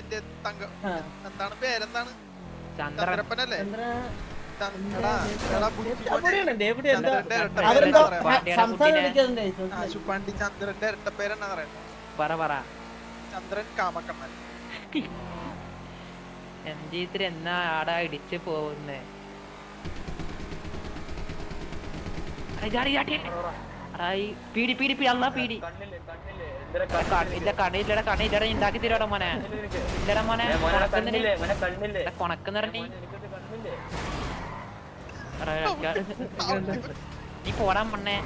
എന്റെ തങ്ക എന്താണ് പേരെന്താണ്? ചന്ദ്രൻ. ചന്ദ്രപ്പനല്ലേ? ശുപ്പാണ്ടി ചന്ദ്രന്റെ ഇരട്ട പേരെന്നാ പറയുന്നത് പറ പറ. ചന്ദ്രൻ കാമക്കണ്ണൻ. എം ജി ത്രീ എന്നാ ആടാ ഇടിച്ച് പോകുന്നേ പീടി പീടി പീടി. പീടി. ഇല്ല കടയില്ലട കടയില്ലട ഉണ്ടാക്കി തരോടാ മോനെ. ഇല്ലടാ മോനെ. കൊണക്കുന്നിറങ്ങി നീ പോടാൻ മണ്ണേ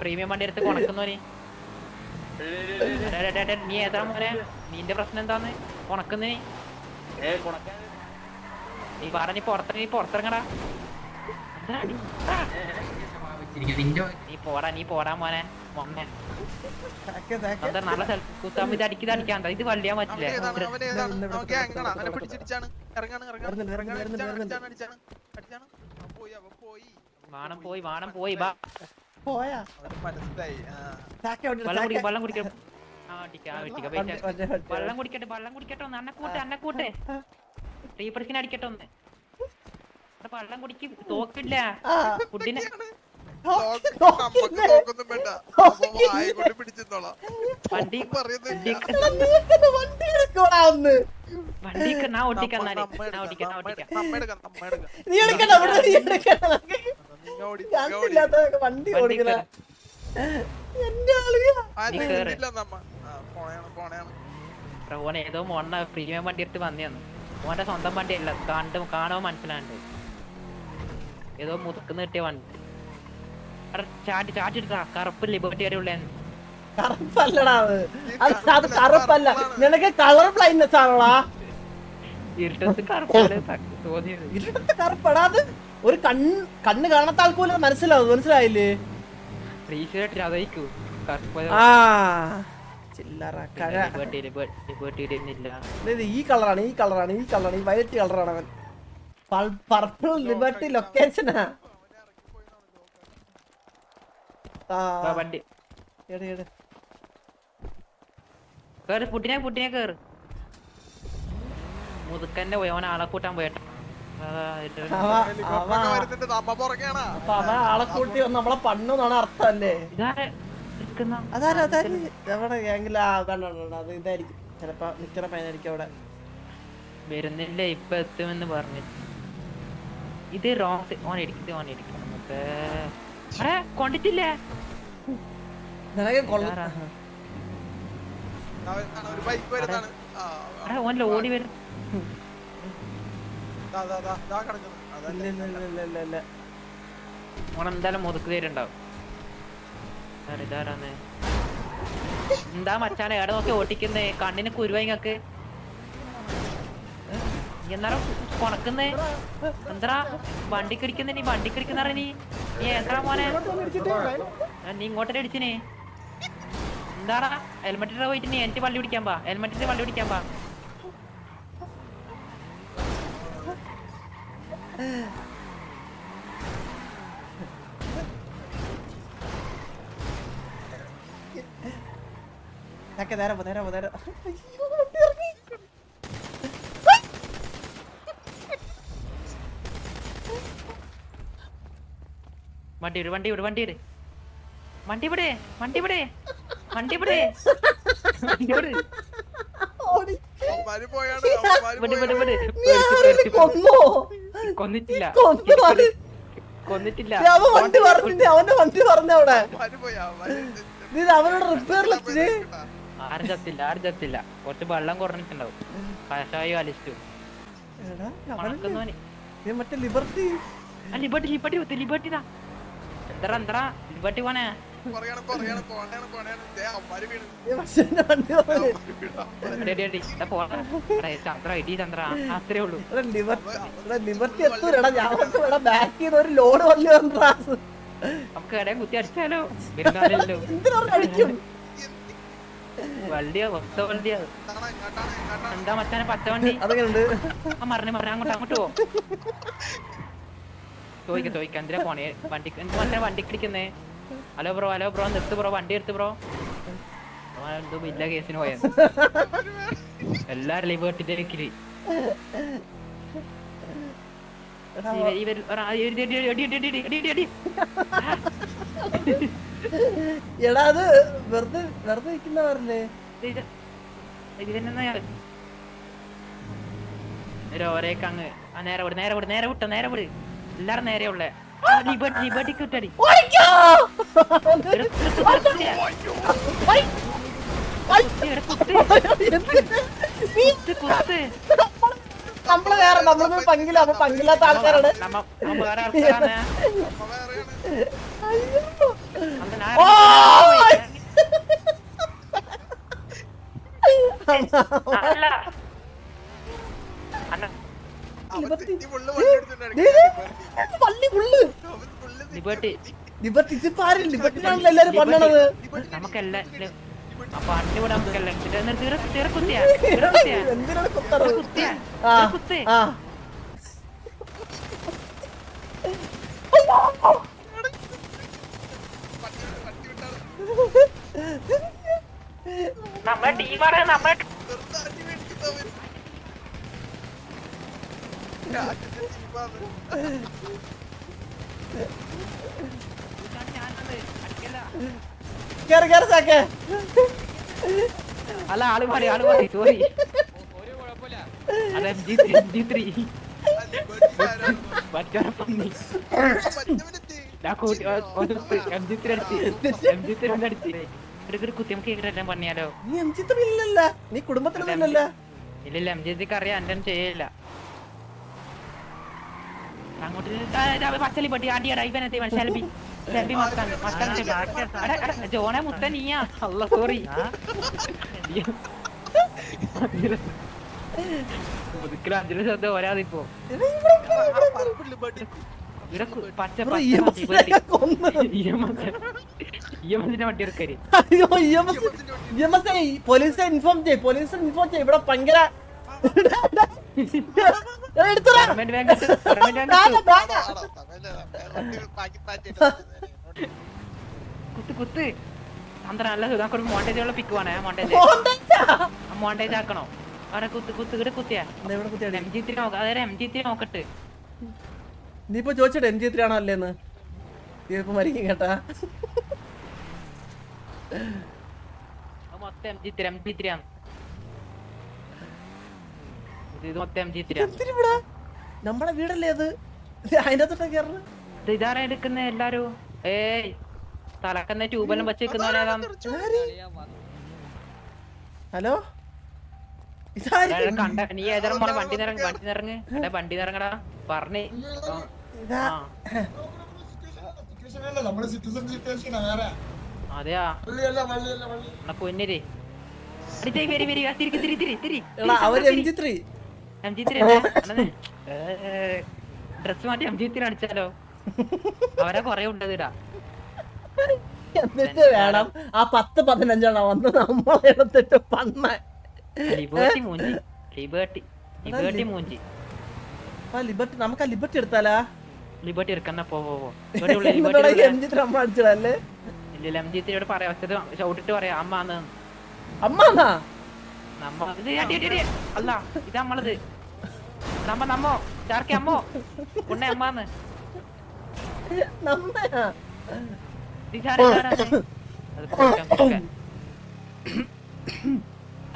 പ്രീമിയം വണ്ടി എടുത്ത് കൊണക്കുന്നോനി നീ. ഏതാ മോനെ? നിന്റെ പ്രശ്നം എന്താന്ന്? കൊണക്കുന്നേ നീ. പാടാ നീ പുറത്തിറങ്ങി പുറത്തിറങ്ങടാ. പുറത്തിറങ്ങടാ എന്താടി? ആ. നീ പോടാ നീ പോടാ മോനെ. മോനെ. താക്കെ, താക്കെ. എന്താ നല്ല സ്ഥലത്ത് കുത്താൻ ഇത് അടിക്കുന്നത് അടിക്കാണ്ട ഇത് വള്ളിയാൻ പറ്റില്ല. വാണം പോയി വാണം പോയി. ബാ പോയാ? വെള്ളം കുടിക്ക? വെള്ളം കുടിക്ക. വെള്ളം കുടിക്കട്ടെ വെള്ളം കുടിക്കട്ടെ ഒന്ന്. അന്നക്കൂട്ടെ അന്നക്കൂട്ടെ ടീപ്പർസിന് അടിക്കട്ടെ ഒന്ന്. വെള്ളം കുടിക്ക് തോക്കില്ല. ഫുഡിനെ തോക്കൊന്നും വേണ്ട. പിടിച്ചെന്നോളാം. ഓടിക്കണ. എന്റെ ഏതോ മോണ്ണ പ്രീമിയം വണ്ടി എടുത്ത് വന്നേന്ന്. ഓന്റെ സ്വന്തം വണ്ടിയല്ല കണ്ട് കാണുമ്പോ മനസ്സിലാണ്ട് ഏതോ മുതുക്കുന്ന കിട്ടിയ വണ്ടി. ചാടി ചാടി എടുത്താ കറുപ്പ് ലിബർട്ടി ഉള്ളേ കറുപ്പല്ലടാ അത്. അത് കറുപ്പല്ല. നിനക്ക് കളർ ബ്ലൈൻഡ്നെസ് ആണോടാ? ഇരുട്ടത്ത് ഇരുട്ടത്ത് കറുപ്പടാ അത്. ഒരു കണ്ണ് കണ്ണ് കാണാത്ത ആൾക്കൂല മനസ്സിലാവും? മനസ്സിലായില്ലേ? ഈ കളറാണ് ഈ കളറാണ് ഈ കളറാണ് ഈ വയലറ്റ് കളറാണ് അവൻ. പർപ്പിൾ ലിബർട്ടി ലൊക്കേഷനാ ആ വാ, വണ്ടി. കേറ് പുട്ടിനെ പുട്ടിനെ കേറ്. മുതുക്കന്റെ പോയി അവൻ ആളെ കൂട്ടാൻ പോയട്ടെ അപ്പൊ അവൻ ആളെ കൂട്ടി വന്ന് നമ്മളെ പണ്ണെന്നാണ് അർത്ഥം അല്ലേ? ഇതാരെ നിക്കുന്ന അതാരും അതാരും? നമ്മുടെ ഗ്യാങ്ങിൽ ആ കണ്ടോ കണ്ടോ, അത് ഇതായിരിക്കും. ചിലപ്പോ നിക്കണ പയ്യനായിരിക്കും അവിടെ. വരുന്നില്ല ഇപ്പൊ എത്തുമെന്ന് പറഞ്ഞു ഇത് റോങ് ഓൺ ഇടിക്കുന്നത് ഓൺ ഇടിക്കും നമുക്ക് കൊണ്ടിട്ടില്ലേ? നിനക്ക് കൊള്ള ഓടി വരും മുതുക്ക് തരുണ്ടാവും ഇതാരാന്ന്? എന്താ മച്ചാനെ എവിടെ നോക്കി ഓട്ടിക്കുന്നേ. കണ്ണിന് കുരുവങ്ങക്ക് എന്നാലും കൊണക്കുന്നേ? എന്താ വണ്ടിക്കടിക്കുന്നേ നീ വണ്ടിക്കടിക്കുന്ന നീ. നീ എന്താ മോനെ? നീ ഇങ്ങോട്ടേ അടിച്ചിനെ എന്താടാ? ഹെൽമെറ്റിന്റെ പോയിട്ട് നീ എനിക്ക് വള്ളി പിടിക്കാൻ പാ. ഹെൽമെറ്റിന്റെ വള്ളി പിടിക്കാൻ പാ. നേരെ നേരെ നേരെ അയ്യോ, വണ്ടി ഇറങ്ങി. വണ്ടി ഒരു വണ്ടി ഒരു വണ്ടി വിട് വണ്ടി ഇവിടെ വണ്ടി ഇവിടെ വണ്ടി ഇവിടെ. വണ്ടി കൊന്നിട്ടില്ല. കൊന്നിട്ടില്ല. അവൻ അവന്റെ പറഞ്ഞ അവിടെ. ഇത് അവനോട് ആരും ചത്തില്ല ആരും ചത്തില്ല. കുറച്ച് വെള്ളം കുറഞ്ഞിട്ടുണ്ടാവും. മറ്റേ ലിബർട്ടി. ലിബർട്ടി ലിബർട്ടി കുത്തി ലിബർട്ടി താ എന്തടാ എന്തടാ? ലിബർട്ടി പോനെ പറയണം പറയണം പോണയാണ് പോണയാണ് ദേ അവന്മാര് വീണ്. നീ മനുഷ്യന്റെ വണ്ടി പറഞ്ഞു അവന്മാര് വീണ്. അവന്മാര് എടി, എടി, എടി. ഇതാ പോടാ. എടാ, ചന്ദ്ര ഇടി ചന്ദ്ര അത്രേ ഉള്ളൂ. എടാ, ലിബർട്ടി എടാ, ലിബർട്ടി എത്തൂലടാ. ഞാൻ ഇവിടെ ബാക്ക് ചെയ്ത് ഒരു ലോഡ് വന്നു വന്നാ നമുക്ക് ഇടയിൽ കുത്തി അടിച്ചാലോ? അടിക്കും? വണ്ടിയാ ഒത്ത വണ്ടിയാ. എന്താ മച്ചാനെ പച്ച വണ്ടി? മറിഞ്ഞ് മറിഞ്ഞ് അങ്ങോട്ട് അങ്ങോട്ട് പോ. ചോദിക്കാം ചോദിക്കാം. എന്തിനാ പോണേ? വണ്ടി എന്തിനാ വണ്ടി ഇടിക്കുന്നേ? ഹലോ ബ്രോ ഹലോ ബ്രോ നിർത്ത് ബ്രോ വണ്ടി എടുത്ത് ബ്രോ. എന്തോ ഇല്ല കേസിന് പോയത് എല്ലാരും ലിബേർട്ടിന്റെ ലിക്കിൽ എടാ അത് വെറുതെ വെറുതെ നിൽക്കുന്നവരല്ലേ ഒരേക്കങ്ങ് നേരെ വിട് നേരെ വിട് നേരെ വിട്ടോ നേരെ വിട് എല്ലാരും നേരെയുള്ള. നമ്മൾ വേറെ നമ്മൾ പങ്കില്ല. അപ്പൊ പങ്കില്ലാത്ത ആൾക്കാരാണ്. അല്ല. ലിബർട്ടി. ലിബർട്ടി. ഇതിപ്പാരും ലിബർട്ടിനാണല്ലോ എല്ലാരും പണ്ണണത് നമുക്കെല്ലാം എന്തിനാണ് കുത്തറ്? ആ. നമ്മുടെ ടീമാണ് നമ്മുടെ കേറ് അല്ല ആൾ മാറി ആൾ മാറി സോറി അത് M G three M G three നീ കുടുംബത്തിലൊന്നും ഇല്ലല്ലോ. ഇല്ല എം ജി ത്രീക്ക് അറിയാം എന്റെ ചെയ്യില്ല അങ്ങോട്ട് ജോണെ മുത്ത നീയാ. സോറി ഒതുക്കലും അഞ്ചിലും ശ്രദ്ധ പോരാതിപ്പോ പോലീസ് ഇൻഫോം ചെയ്യ് പോലീസ് ഇൻഫോം ചെയ്യ്. ഇവിടെ ഭയങ്കര കുത്ത് കുത്ത്. അന്തര നല്ല സുധാക്കൊരു മോണ്ടേജ് ഉള്ള പിക്ക് വേണേ മോണ്ടേജ്. മോണ്ടേജ് ആക്കണോ? അവിടെ കുത്ത് കുത്ത്. ഇവിടെ കുത്തിയാ. എം ജി ത്രീ നോക്ക. അതായത് എം ജി ത്രീ നോക്കട്ട്. നീ ഇപ്പൊ ചോദിച്ചിട്ട് എം ജി ത്രീ ആണോ അല്ലേന്ന്? നീ ഇപ്പൊ മരിക്കും കേട്ടാ. മൊത്തം M G three M G three ആണ്. ഇത് നമ്മളെ വീടല്ലേ അത്? അതിന്റെ അകത്തോട്ടാ കേറണ ഇത് ഇതാരാ എടുക്കുന്നത് എല്ലാരും? ഏയ് തലക്കന്നെ ട്യൂബെല്ലാം വെച്ചേക്കുന്ന ഹലോ? നീ ഏതാ മോളെ വണ്ടി നിറങ്ങ വണ്ടി നിറങ്ങ്. എടാ വണ്ടി നിറങ്ങടാ. പറഞ്ഞേ. അതെയാ. കൊന്നിരേ അവർ M G three M G three dress മാറ്റി എം ജി ത്രീ അടിച്ചാലോ? അവരെ കൊറേ ഉണ്ടതിടാ എന്നിട്ട് വേണം ആ പത്ത് പതിനഞ്ചെണ്ണം വന്ന് നമ്മളെ എടുത്തിട്ട് പണ്ണ ലിബേർട്ടി മൂഞ്ചി. ലിബേർട്ടി ലിബേർട്ടി മൂഞ്ചി. ആ ലിബർട്ടി നമുക്ക് ആ ലിബർട്ടി എടുത്താലാ? ലിബർട്ടി എടുക്കണ പോവോ എം ജി ത്രീ നമ്മൾ അടിച്ചതല്ലേ? ഇല്ല എം ജി ത്രീയോട് പറയാം. ഒച്ചത് ചവിട്ടിട്ട് പറയാം. അമ്മ അമ്മാന്നാ? നമ്മ ഇത് അല്ല ഇത് നമ്മളത്. നമ്മ നമ്മോ ചാർക്കി അമ്മോ. ഉണ്ണ അമ്മാന്ന്.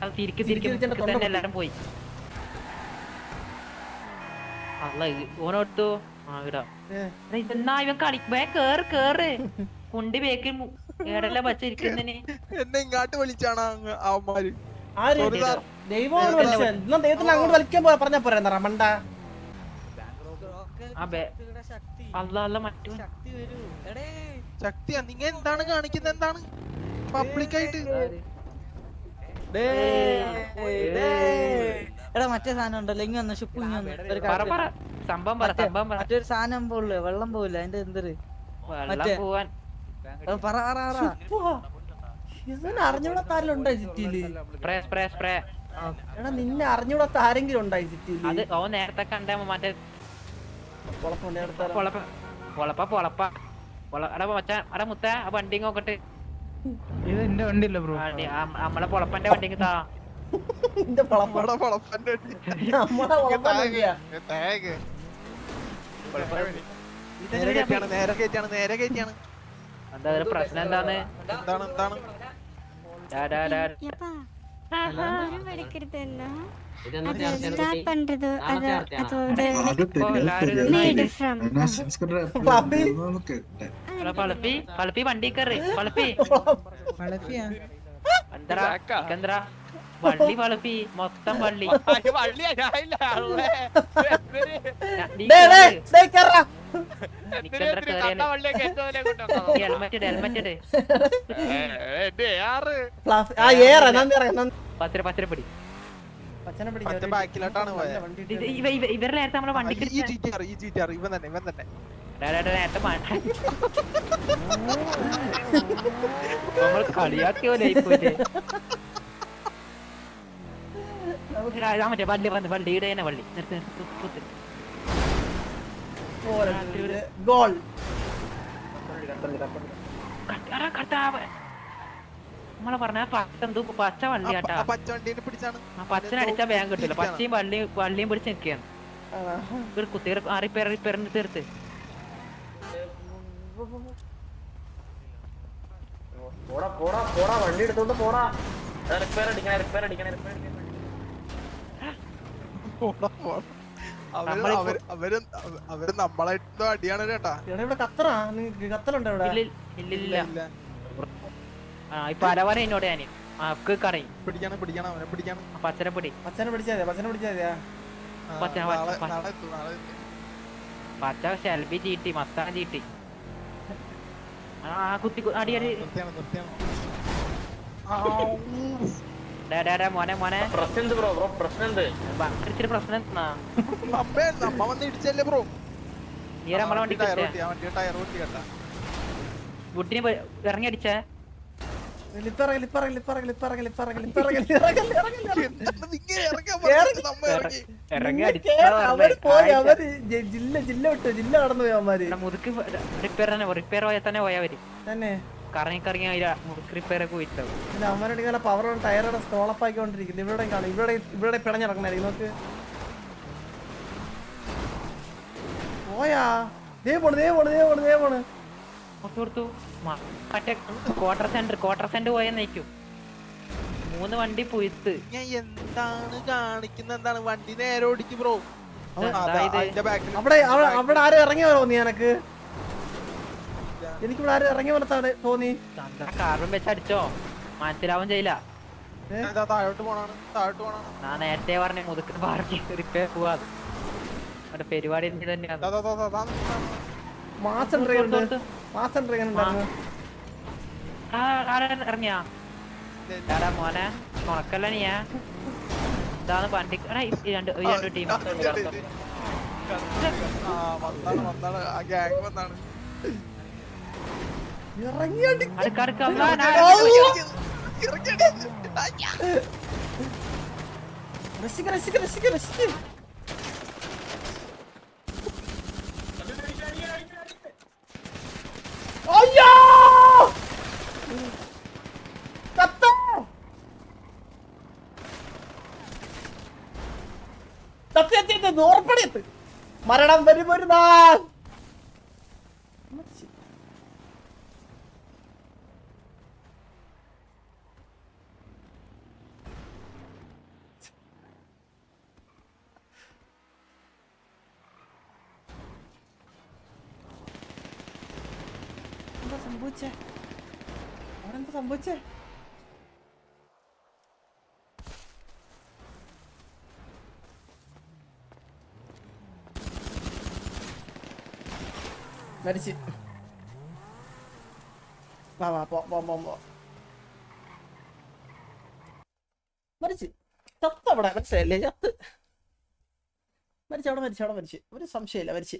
അത് തിരിക്ക് തിരിക്ക് തന്നെ. എല്ലാരും പോയി. അല്ല ഓനോട്ടു ആ ഇടാ ഏ, ഇതെന്നാ ഇവൻ കളി? വേ കേറ് കേറ്. കുണ്ടി ബേക്കിൽ വച്ചിരിക്കുന്നതിന് എന്നെ ഇങ്ങാട്ട് വിളിച്ചാണ് അങ്ങ് അവന്മാര്. അങ്ങോട്ട് വലിക്കാൻ പോരാ റമണ്ട. ശക്തിയാ. എന്താണ് എന്താണ്? എടാ മറ്റേ സാധനം ഉണ്ടല്ലോ. ഇങ്ങനെ ഷിപ്പ് മറ്റൊരു സാധനം പോലേ വെള്ളം പോവില്ല. അതിന്റെ എന്തൊരു? പറ പറ ഇവൻ അറിഞ്ഞൂടാത്ത ആരെങ്കിലും ഉണ്ടായി സിറ്റിയിൽ സ്പ്രേ സ്പ്രേ സ്പ്രേ. എടാ നിന്നെ അറിഞ്ഞൂടാത്ത ആരെങ്കിലും ഉണ്ടായി സിറ്റിയിൽ അത് ഓ നേരത്തെ കണ്ട മറ്റേ പൊളപ്പ പൊളപ്പ പൊളപ്പ പൊള എടാ മച്ചാ എടാ മുത്ത ആ വണ്ടി നോക്കട്ടെ ഇത് എന്റെ ബ്രോ? വണ്ടി നമ്മളെ പൊളപ്പന്റെ വണ്ടി താ. വണ്ടി. നമ്മളെ. നേരെ കയറ്റിയാണ് നേരെ കയറ്റിയാണ് നേരെ കയറ്റിയാണ്. എന്താ പ്രശ്നം എന്താണ് എന്താണ് എന്താണ്. எப்பா படம் எடுக்கிறது இல்ல அது ஸ்டார்ட் பண்றது அது அதோட ഇപ്പൊ എല്ലാരും மேட் ஃப்ரம் ഫ്ലഫി എടാ, പളുപ്പി പളുപ്പി വണ്ടി കയറി പളുപ്പി എന്താ എന്താ വള്ളി പളുപ്പി മൊത്തം വള്ളി നീ ഇവരുടെ നേരത്തെ നമ്മളെ വണ്ടി ഈ ജി ടി ആർ ഈ ജി ടി ആർ ഇവൻ തന്നെ ഇവൻ തന്നെ. നമ്മൾ കളിയാക്കിയ ഇതാ മറ്റേ വള്ളി വന്ന് വള്ളി ഇടേനെ തന്നെ വള്ളി. നിർത്തി നിർത്ത്. ഗോൾ കർത്താവ്. നമ്മളെ പറഞ്ഞ പച്ച എന്തോ പച്ച വള്ളി കേട്ടാ. പച്ചനെ അടിച്ചാ ബാങ്ക് കിട്ടില്ല പച്ചയും വള്ളിയും വള്ളിയും പിടിച്ച് നിൽക്കുകയാണ്? ഒരു കുത്തിയ റിപ്പയർ റിപ്പയറിന് തീർത്ത് പോടാ പോടാ പോടാ. വണ്ടി എടുത്തോണ്ട് പോടാ. റിപ്പയർ അടിക്കണേ റിപ്പയർ അടിക്കണേ റിപ്പയർ പോടാ, പോടാ. അവർ നമ്മളായിട്ട് അടിയാണ് കേട്ടാ. എടാ ഇവിടെ കത്തറാ നിങ്ങക്ക് കത്തലുണ്ടോ ഇവിടെ? ഇല്ല ഇല്ല. ആ ഇപ്പൊ അരവര എന്നോട് ഞാൻ കറയും പിടിക്കണം പിടിക്കണം അവനെ പിടിക്കണം. പച്ചനെ പിടി. പച്ചനെ പിടിച്ചാ പച്ചനെ പിടിച്ചാ പച്ച, ഷെൽബി ചീട്ടി മസ്താൻ ചീട്ടി. ആ കുത്തി കു- അടി അടി. നിർത്തിയാണ് നിർത്തിയാണ്. മോനെ മോനെ. പ്രശ്നം എന്ത് ബ്രോ ബ്രോ പ്രശ്നം എന്ത് ഇച്ചിരി പ്രശ്നം എന്നാ. നമ്മ നമ്മ വന്ന് ഇടിച്ചല്ലേ ബ്രോ? നീ നമ്മളെ വണ്ടി ടയർ പൊട്ടി ആ ടയർ പൊട്ടി കേട്ടാ ബുട്ടിന് ഇറങ്ങി അടിച്ചേ. പോയി ജില്ല ജില്ല വിട്ടു ജില്ല കടന്നു പോയി അവന്മാര്. റിപ്പയർ തന്നെ റിപ്പയർ പോയാൽ തന്നെ പോയവര് തന്നെ. കറങ്ങി കറങ്ങി മുതുക്ക് റിപ്പയർ ഒക്കെ പോയിട്ടുണ്ടാവും പിന്നെ അവന്മാരുടെ ഇങ്ങനെ പവർ ടയറുടെ സ്റ്റോളപ്പ് ആക്കിക്കൊണ്ടിരിക്കുന്നു. ഇവിടെ കാണും. ഇവിടെ ഇവിടെ പിണഞ്ഞിറങ്ങണായിരിക്കും നോക്ക്. പോയാ. ദേ പോണ് ദേ പോണ് ദേ പോണ് ദേ പോണ്. കൊടുത്തു മറ്റേ ക്വാർട്ടർ സെന്റർ ക്വാർട്ടർ സെന്റർ നയിക്കും. മൂന്ന് വണ്ടി പുയ്ത്ത് ഞാൻ എന്താണ് കാണിക്കുന്നത്? എന്താണ്? വണ്ടി നേരെ ഓടിക്കും ബ്രോ അവിടെ അവിടെ ആരും ഇറങ്ങി നീ എനക്ക്? എനിക്കിവിടെ ആരും ഇറങ്ങി പോലെ തോന്നി. കാർബൺ വെച്ച് അടിച്ചോ? മനസ്സിലാവും ചെയ്യില്ല. താഴോട്ട് പോണാണ് താഴോട്ട് പോണാണ്. ഞാൻ നേരത്തെ പറഞ്ഞു മുതുക്ക് റിപ്പയർ പോവാ. അവിടെ പരിപാടി എനിക്ക് തന്നെയാണ്. ദാ, ദാ, ദാ, ദാ, ദാ മാസം ട്രെയിൻ ഉണ്ട്. മാസം ഉണ്ടായിരുന്നു. ഇറങ്ങിയാ? മോനെ ഉണക്കല്ല നീ? ഇതാണ് ഈ രണ്ട് ഈ രണ്ട് ടീം ആ, വന്നാണ് വന്നാണ്. ആ ഗ്യാങ് വന്നാണ്. മരണം വരും ഒരു നാൾ. സംഭവിച്ചേ? അവിടെ എന്താ സംഭവിച്ചേ? മരിച്ച്. വാ വാ പോ പോ പോ പോ. മരിച്ച്. ചത്തവിടെ മനസ്സിലായില്ലേ? ചത്ത്. മരിച്ചവിടെ അവിടെ മരിച്ചു അവിടെ മരിച്ച്. ഒരു സംശയമില്ല മരിച്ച്.